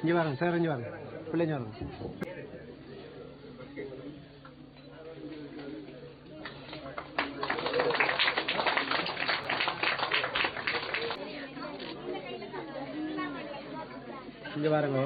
இங்கே வாருங்க சார் இங்கே வாருங்க பிள்ளைங்க வாருங்க இங்கே வாருங்க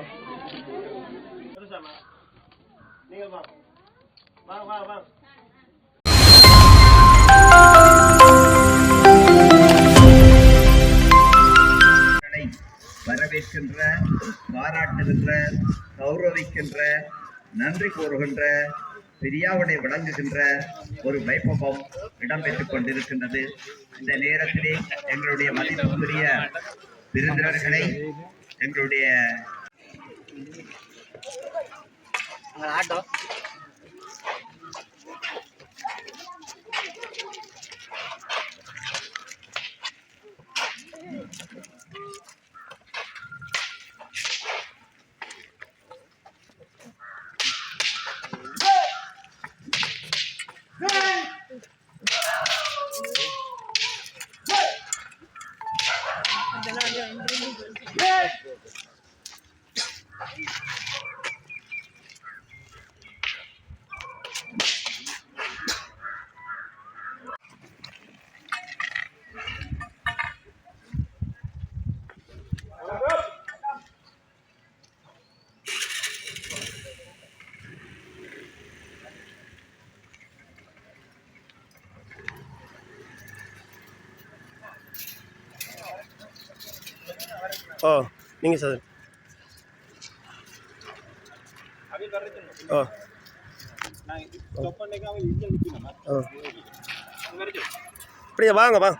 நன்றி கூறுகின்ற பிரியாவினை வழங்குகின்ற ஒரு வைபவம் இடம்பெற்றுக் கொண்டிருக்கின்றது. இந்த நேரத்திலே எங்களுடைய மதிப்புக்குரிய விருந்தினர்களை எங்களுடைய ஓ நீங்கள் சார். ஓ. ஓ. அப்படியே வாங்க வாங்க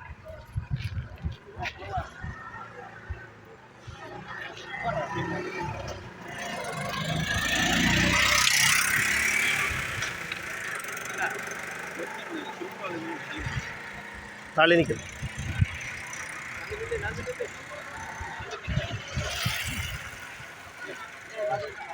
தாளி நிற்கிறது Thank you.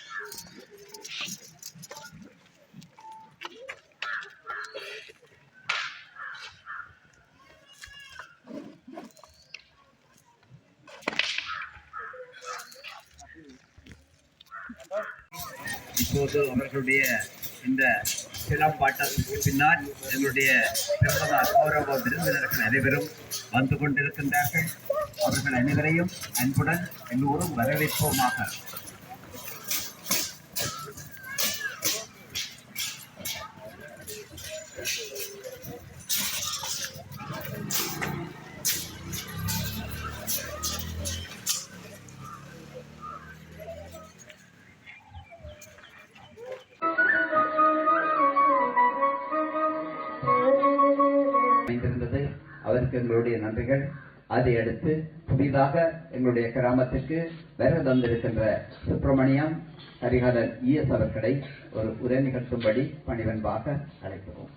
இப்போது அவர்களுடைய இந்த சிலம்பாட்டத்திற்கு பின்னால் எங்களுடைய பிரதம கௌரவ விருந்தினர்கள் அனைவரும் வந்து கொண்டிருக்கின்றார்கள். அவர்கள் அனைவரையும் அன்புடன் எல்லோரும் வரவேற்போமாக. எடுத்து புதிதாக எங்களுடைய கிராமத்திற்கு வர தந்திருக்கின்ற சுப்பிரமணியம் ஹரிஹரன் இஎஸ் அவர்களை ஒரு உரை நிகழ்த்தும்படி பணிவன்பாக அழைக்கிறோம்.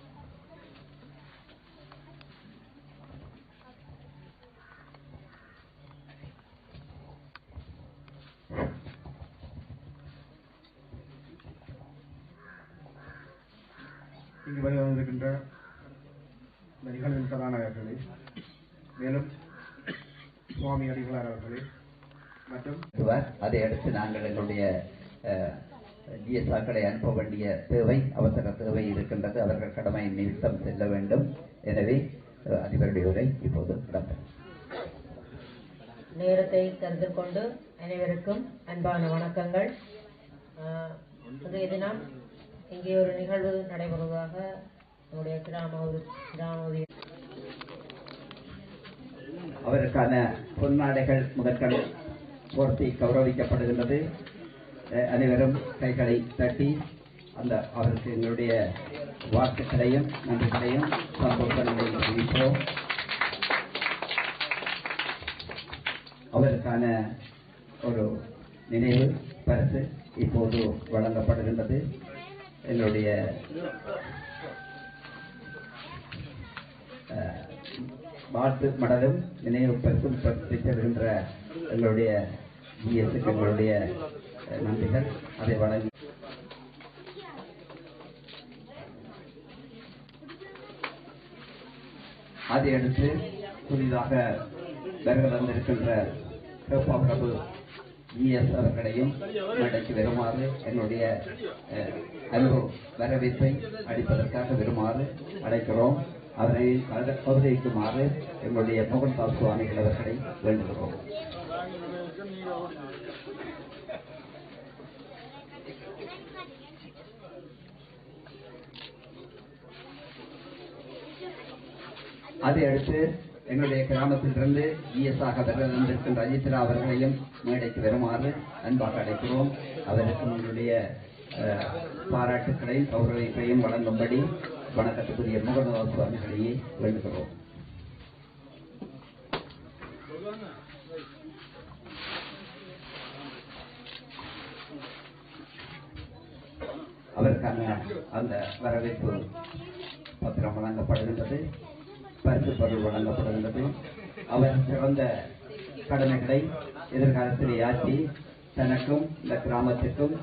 இங்கு வருகை வந்திருக்கின்ற இந்த நிகழ்வின் கதாநாயகர்களே மேலும் சுவாமி அடிகளார் அவர்களே மற்றும் நடத்துவார். அதை அடுத்து நாங்கள் எங்களுடைய டிஎஸ்ஆக்களை அனுப்ப வேண்டிய தேவை அவசர தேவை இருக்கின்றது. அவர்கள் கடமையின் நிமித்தம் செல்ல வேண்டும். எனவே அதிபருடைய உரை இப்போது இடம்பெறும் நேரத்தை கருத்தில் கொண்டு அனைவருக்கும் அன்பான வணக்கங்கள். இன்றைய தினம் இங்கே ஒரு நிகழ்வு நடைபெறுவதாக நம்முடைய கிராம கிராம அவருக்கான பொன்னாடைகள் முதற்கண் போர்த்தி கௌரவிக்கப்படுகின்றது. அனைவரும் கைகளை தட்டி அந்த அவருக்கு எங்களுடைய வாழ்த்துக்களையும் நன்றிகளையும் சந்தோஷங்களையும் தெரிவிப்போம் அவருக்கான ஒரு நினைவு பரிசு இப்போது வழங்கப்படுகின்றது. எங்களுடைய வாழ்த்து மடலும் நினைவு பரிசும் பெற்று செல்கின்ற எங்களுடைய ஜிஎஸ்க்கு எங்களுடைய நன்றிகள் அதை வழங்கி அதை அடுத்து புதிதாக வருகை வந்திருக்கின்ற சிவப்பா பிரபு ஜிஎஸ் அவர்களையும் மேடைக்கு வருமாறு என்னுடைய அஹ், அன்பு வரவேற்பை அளிப்பதற்காக வருமாறு அழைக்கிறோம். அவரை கௌரவிக்குமாறு எங்களுடைய மோகன்தாஸ் சுவாமிகள் அவர்களை வேண்டுகிறோம். அதை அடுத்து எங்களுடைய கிராமத்திலிருந்து இஎஸ்ஆக வந்திருக்கின்ற அஜித்ரா அவர்களையும் மேடைக்கு வருமாறு அன்பாக அழைக்கிறோம். அவருக்கு உங்களுடைய அஹ், பாராட்டுக்களையும் கௌரவிப்பையும் வழங்கும்படி வணக்கத்துக்குரிய முகநூல் சுவாமிகளையே வேண்டுகிறோம். அவருக்கான அந்த வரவேற்பு பத்திரம் வழங்கப்படுகின்றது. பரிசு பொருள் வழங்கப்படுகின்றது. அவர் சிறந்த கடமைகளை எதிர்காலத்தில் ஆற்றி தனக்கும் இந்த கிராமத்திற்கும்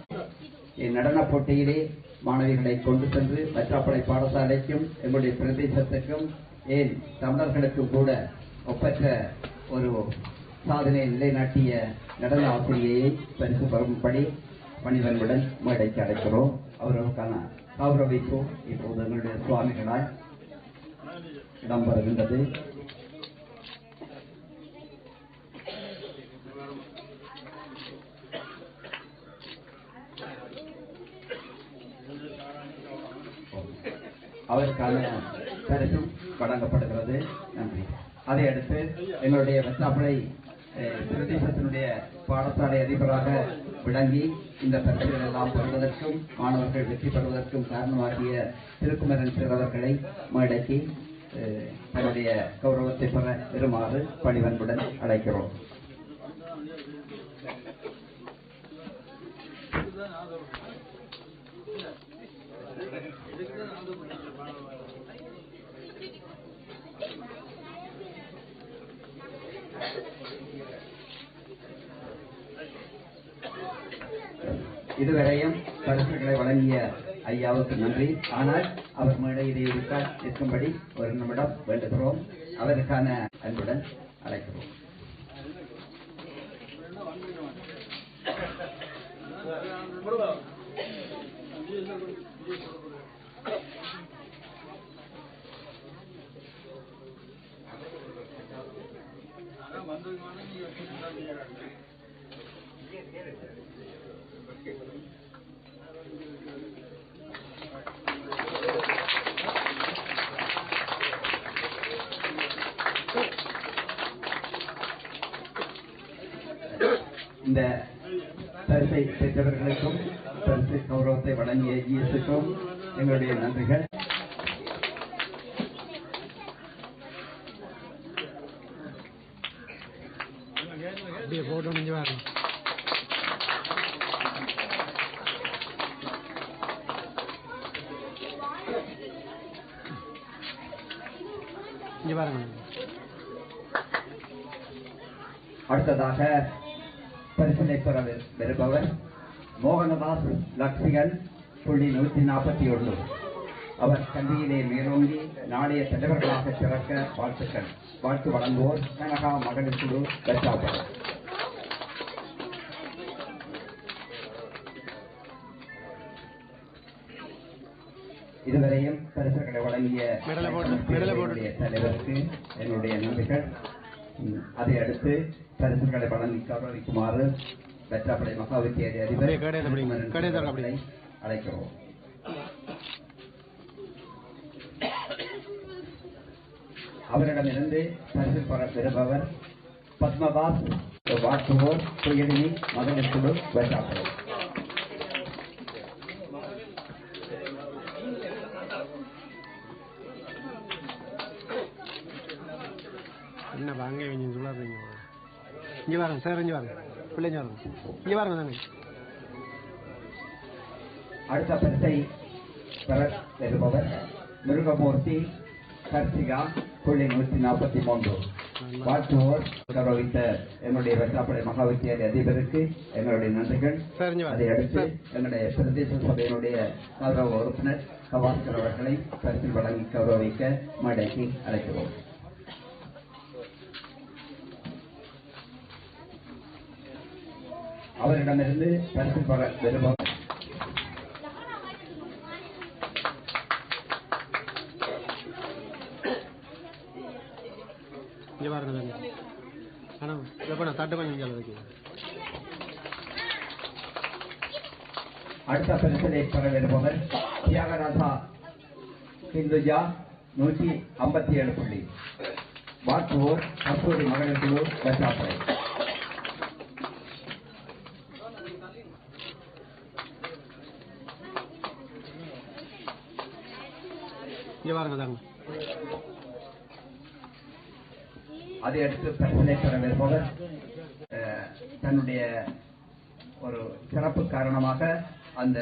நடன போட்டியிலே மாணவிகளை கொண்டு சென்று மற்றாப்படை பாடசாலைக்கும் எங்களுடைய பிரதேசத்துக்கும் ஏன் தமிழர்களுக்கும் கூட ஒப்பற்ற ஒரு சாதனை நிலைநாட்டிய நடன ஆசிரியையை பரிசு பெறும்படி பணிவன்புடன் மேடைக்கு அழைக்கிறோம். அவர்களுக்கான கௌரவிப்பு இப்போது எங்களுடைய சுவாமிகளால் இடம்பெறுகின்றது அவருக்கான பரிசும் வழங்கப்படுகிறது. நன்றி. அதை அடுத்து எங்களுடைய வெச்சாப்படை அஹ், பிரதேசத்தினுடைய பாடசாலை அதிபராக விளங்கி இந்த பரிசுகள் எல்லாம் பெறுவதற்கும் மாணவர்கள் வெற்றி பெறுவதற்கும் காரணமாகிய திருக்குமரன் சிறு அவர்களை மேடைக்கு தன்னுடைய கௌரவத்தை பெற வருமாறு பணிவன்புடன் அழைக்கிறோம். இதுவரையும் பரிசுகளை வழங்கிய ஐயாவுக்கு நன்றி. ஆனால் அவர் மேடையிலே இருக்க இருக்கும்படி ஒரு நிமிடம் வேண்டுகிறோம். அவருக்கான அன்புடன் அழைக்கிறோம். இந்த பரிசை பெற்றவர்களுக்கும் பரிசு கௌரவத்தை வழங்கிய ஜிஎஸ்க்கும் எங்களுடைய நன்றிகள். அடுத்ததாக பெற வருபவர் மோகனதாஸ் லக்ஷ்மிகன் புள்ளி நூற்றி நாற்பத்தி ஒன்று. அவர் கல்வியிலே மேலோங்கி நாளைய தலைவர்களாக சிறக்க வாழ்த்துக்கள். வாழ்த்து வழங்குவோர் கனகா மகளிர் குழு பெற்றாப்பர் இதுவரையும் பரிசுகளை வழங்கிய தலைவருக்கு என்னுடைய நன்றிகள். அதை அடுத்து பரிசுகளை வழங்கி கௌரவிக்குமாறு வெற்றாப்படை அதிபர் கடையில தரங்க அவர்களை அழைக்கிறோம். அவரிடமிருந்து பரிசு பெற பெறுபவர் பத்மதாஸ் வாக்குவோர் புயலினி மகளிர் குழு வெட்டாப்படை என்ன வாங்க. இங்கே வரேன் சார் இங்கே வரேன் பிள்ளைங்க வரேன் இங்கே வரேன் தானே அடுத்த பரிசை பெற பெறுபவர் மிருகமூர்த்தி கர்த்திகா புள்ளி நூற்றி நாற்பத்தி மூன்று. வாழ்த்துவோர் கௌரவித்த என்னுடைய வெற்றாப்படை மகாவித்தியாலய அதிபருக்கு எங்களுடைய நன்றிகள். அதை அடுத்து என்னுடைய பிரதேச சபையினுடைய கௌரவ உறுப்பினர் கவாஸ்கர் அவர்களை பரிசில் வழங்கி கௌரவிக்க மேடைக்கு அழைக்கிறோம். அவரிடமிருந்து பரிசு பெற வைக்கிறேன் அடுத்த பரிசலை பெற விரும்புவர் தியாகராஜா ஹிந்துஜா நூற்றி ஐம்பத்தி ஏழு புள்ளி. வாழ்த்துவோர் கஸ்தூரி மகளிர் குழு வெற்றாப்படை இங்கே வரேங்க தாங்க அதை அடுத்து பரிசலை பெற தன்னுடைய ஒரு சிறப்பு காரணமாக அந்த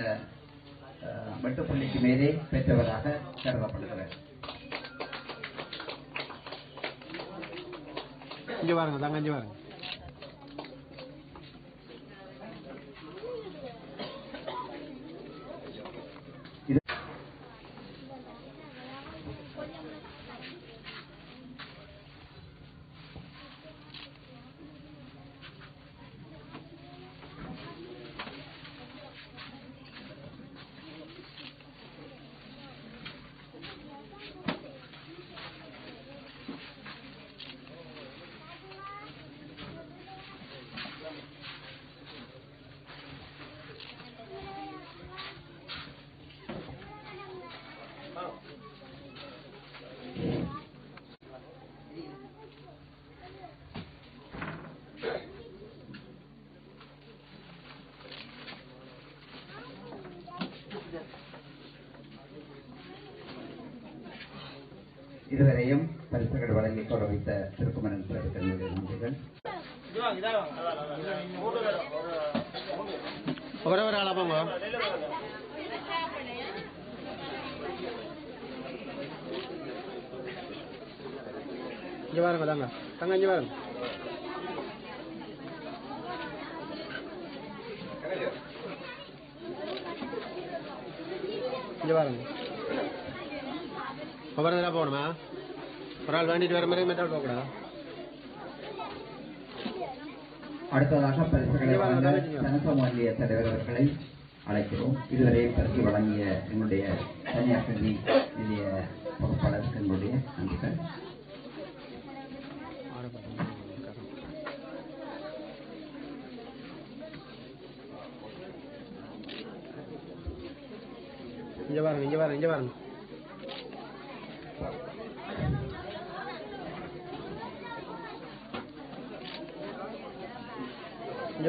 வெட்டுப்புள்ளிக்கு மேலே பெற்றவராக கருதப்படுகிறார். இங்கே வரேங்க தாங்க இங்கே வரேங்க இது இதுவரையும் பரிசுகள் வழங்கி கௌரவித்த திருக்குமரன் பிரதேசங்களுடைய நன்றிகள் ஒரே ஒரு இங்கே வாருங்க தாங்க. தங்க இங்கே வாருங்க இங்கே வாருங்க தடவை போகணுமா? ஒரு ஆள் வேண்டிட்டு வர மாதிரி மெத்தால் போகக்கூடாதா அடுத்ததாக பரிசுகளை வழங்க சனசமானிய தலைவர் அவர்களை அழைக்கிறோம். இதுவரை பரிசு வழங்கிய என்னுடைய தனியார் கல்வி நிலைய பொறுப்பாளருக்கு என்னுடைய நன்றிகள் இங்கே பாருங்க இங்கே பாருங்க இங்கே பாருங்க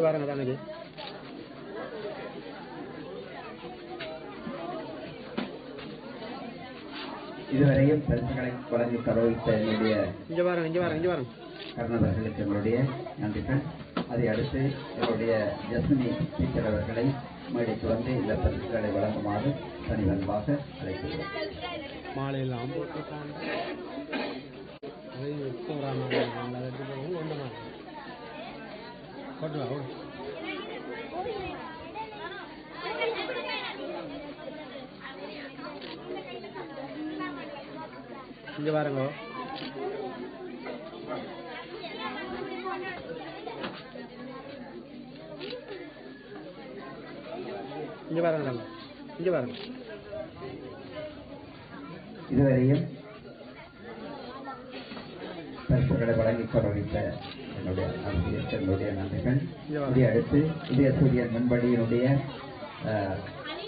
இங்கே பாருங்க தானே இதுவரையும் பரிசுகளை வழங்கி கௌரவித்த என்னுடைய இங்கே பாருங்க இங்கே பாருங்க இங்கே பாருங்க. கர்ணவர்களுக்கு எங்களுடைய நன்றிகள் அதை அடுத்து என்னுடைய ஜஸ்மினி டீச்சர் அவர்களை மேடைக்கு வந்து இந்த பரிசுகளை வழங்குமாறு தனிவன்பாக அழைக்கிறோம் மாலையெல்லாம் போட்டுருக்காங்க அதையும் எடுத்து வராம அதை எடுத்து போகவும் ஒன்று மாதிரி போட்டு வா ஓடு. இங்கே பாருங்க இங்கே பாருங்க தம்பி. இங்கே பாருங்க இதுவரையும் பரிசுகளை வழங்கி கௌரவித்த என்னுடைய ஆசிரியர் என்னுடைய இதை அடுத்து உதயசூரியர் முன்படியினுடைய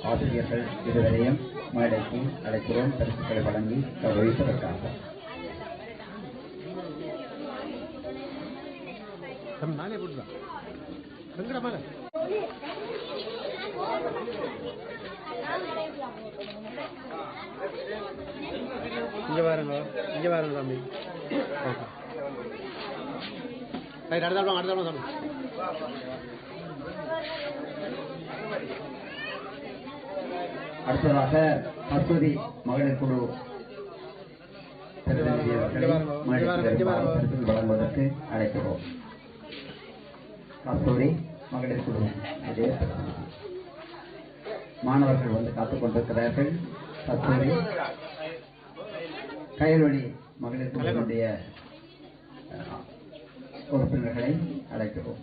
ஆசிரியர்கள் இருவரையும் மேடைக்கு அழைக்கிறோம். பரிசுகளை வழங்கி கௌரவிப்பதற்காக. நானே போட்டுறான் இங்கே பாருங்க இங்கே ஓகே. ரைட் அடுத்த அடுத்த அடுத்த தம்பி அடுத்ததாக கஸ்தூரி மகளிர் குழு வழங்குவதற்கு அழைக்கிறோம் கஸ்தூரி மகளிர் குழு இது மாணவர்கள் வந்து காத்துக் கொண்டிருக்கிறார்கள் கஸ்தூரி கயல்வழி மகளிர் குழுவினுடைய உறுப்பினர்களை அழைக்கிறோம்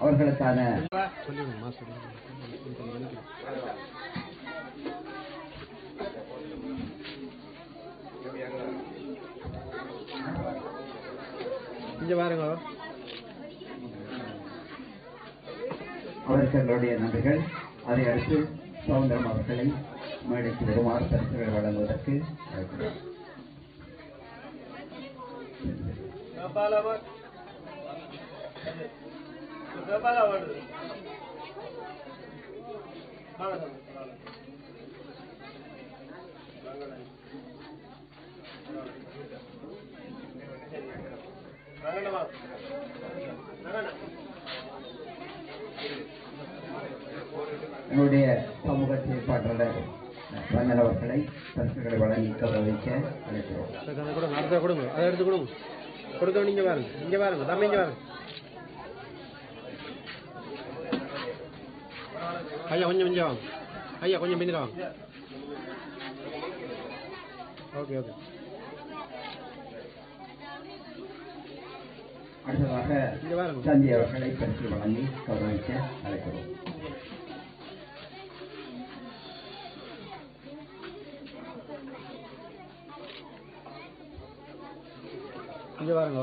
அவர்களுக்கான இங்கே பாருங்க. அவருக்கு எங்களுடைய நன்றிகள் அதை அடுத்து சவுந்தரம் அவர்களை மேடைக்கு வருமாறு பரிசுகள் வழங்குவதற்கு எங்களுடைய சமூக செயற்பாட்டாளர் ரஞ்சன் அவர்களை பரிசுகளை வழங்கி கௌரவிக்க அழைக்கிறோம். அதை கொடுங்க அடுத்த கொடுங்க. அதை எடுத்து கொடுங்க. கொடுக்க நீங்க பாருங்க இங்க பாருங்க தம்பி இங்க பாருங்க ஐயா கொஞ்சம் கொஞ்சம் வாங்க. ஐயா கொஞ்சம் வாங்க. Okay okay. அடுத்ததாக சந்தி அவர்களை பரிசு வழங்கி கௌரவிக்க அழைக்கிறோம். இங்க பாருங்க.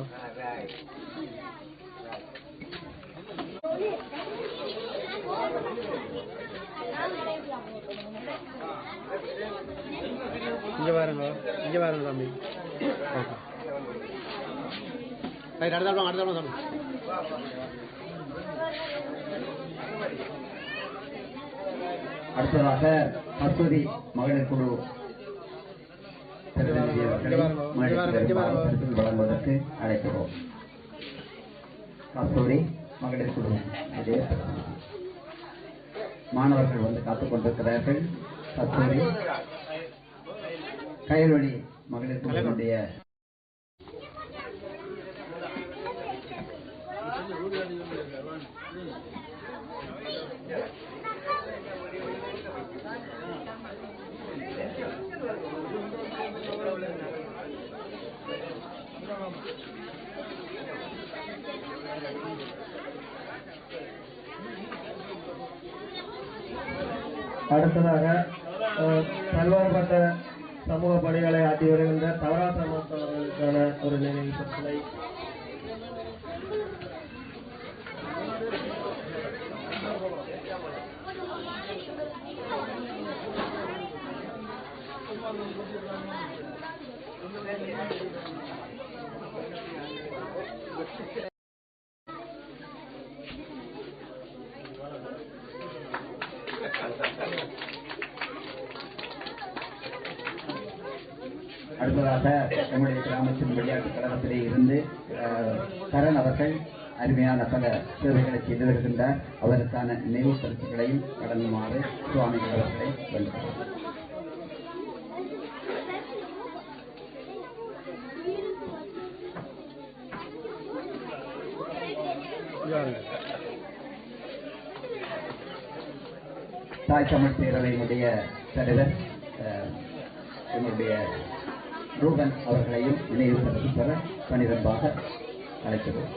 இங்க பாருங்க. இங்க பாருங்க தம்பி. ஓகே. ரைட் அடுத்த அடுத்த அடுத்த தம்பி. அடுத்ததாக கஸ்தூரி மகளிர் குழு. பிரதிநிதி அவர்களை வழங்குவதற்கு அழைக்கிறோம் கஸ்தூரி மகளிர் குழு மாணவர்கள் வந்து காத்துக் கொண்டிருக்கிறார்கள் கஸ்தூரி கயல்வழி மகளிர் குழுவினுடைய அடுத்ததாக அஹ், பல்வேறுபட்ட சமூக பணிகளை ஆற்றி வருகின்ற தவறா சமூகத்தவர்களுக்கான ஒரு நினைவு பிரச்சனை அடுத்ததாக நம்முடைய கிராமத்தின் விளையாட்டுக் கழகத்திலே இருந்து கரண் அவர்கள் அருமையான பல சேவைகளை செய்து வருகின்றார். அவருக்கான நினைவு பரிசுகளையும் கடனுமாறு சுவாமிகள் அவர்களை வேண்டுகிறோம். தாய் தமிழ் பேரவையினுடைய தலைவர் என்னுடைய ரூபன் அவர்களையும் நினைவு பெற பனிரம்பாக அழைக்கிறோம்.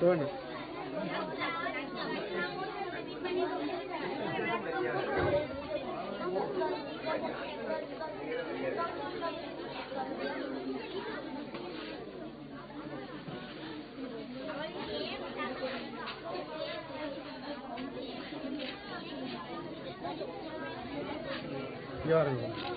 வேணும் இங்கே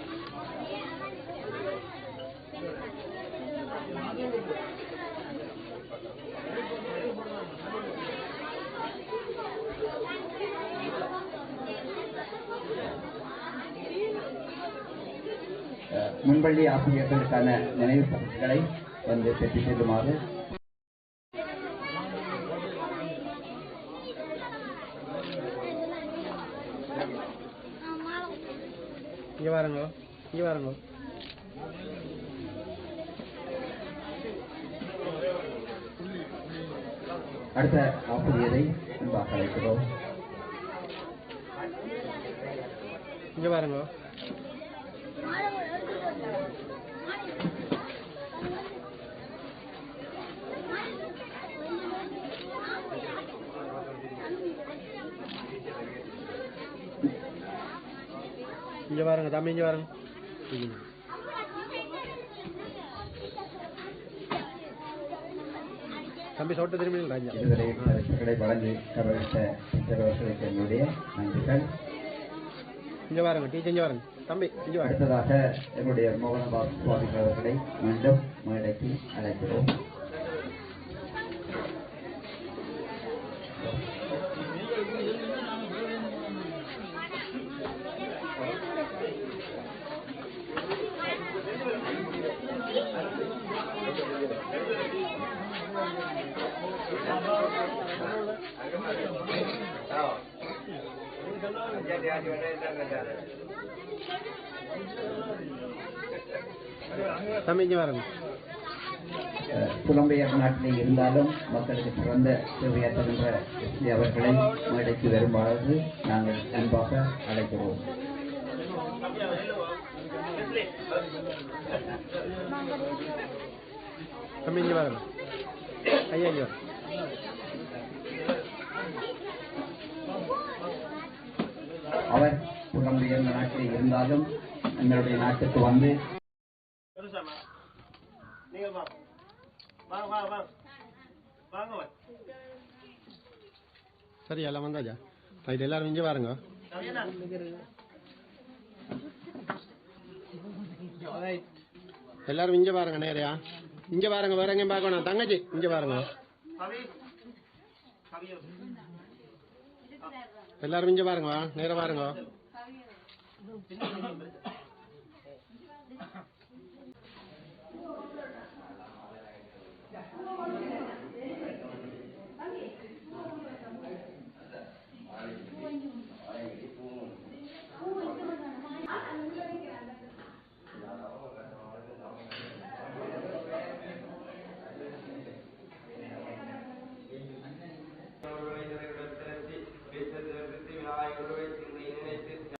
முன்பள்ளி ஆசிரியர்களுக்கான நினைவு பரிசுகளை வந்து பெற்றுச் செல்லுமாறு இங்கே வாருங்க இங்கே வாருங்க அடுத்த ஆசிரியரை அன்பாக அழைக்கிறோம். இங்கே வாருங்க இங்கே வாருங்க தம்பி இங்கே இங்க. தம்பி சொட்ட திரும்பி ராஜா இதுவரை பரிசுகளை வழங்கி பெற்றவர்களுக்கு என்னுடைய நன்றிகள் இங்கே வாருங்க டீச்சர் இங்கே வாருங்க தம்பி இங்கே அடுத்ததாக என்னுடைய மோகனபாபு சுவாமிகள் அவர்களை மீண்டும் மேடைக்கு அழைக்கிறோம் புலம்பெயர் நாட்டில் இருந்தாலும் மக்களுக்கு சிறந்த சேவையாற்றுகின்ற அவர்களை மேடைக்கு வருமாறு நாங்கள் அன்பாக அழைக்கிறோம். ஐயா அவர் புலம்பெயர்ந்த நாட்டில் இருந்தாலும் எங்களுடைய நாட்டுக்கு வந்து பெருசாமா நீங்கள் வாங்க வாங்க வாங்க வாங்க வாங்க சரி எல்லாம் வந்தாச்சா ரைட் எல்லாரும் இங்கே வாருங்க கவியண்ணா எல்லாரும் இங்கே பாருங்க நேரையா இங்கே பாருங்க வேற எங்கேயும் பார்க்க வேணாம் தங்கச்சி இங்கே பாருங்க கவி கவியோ எல்லாரும் இங்கே பாருங்க வா நேரா பாருங்க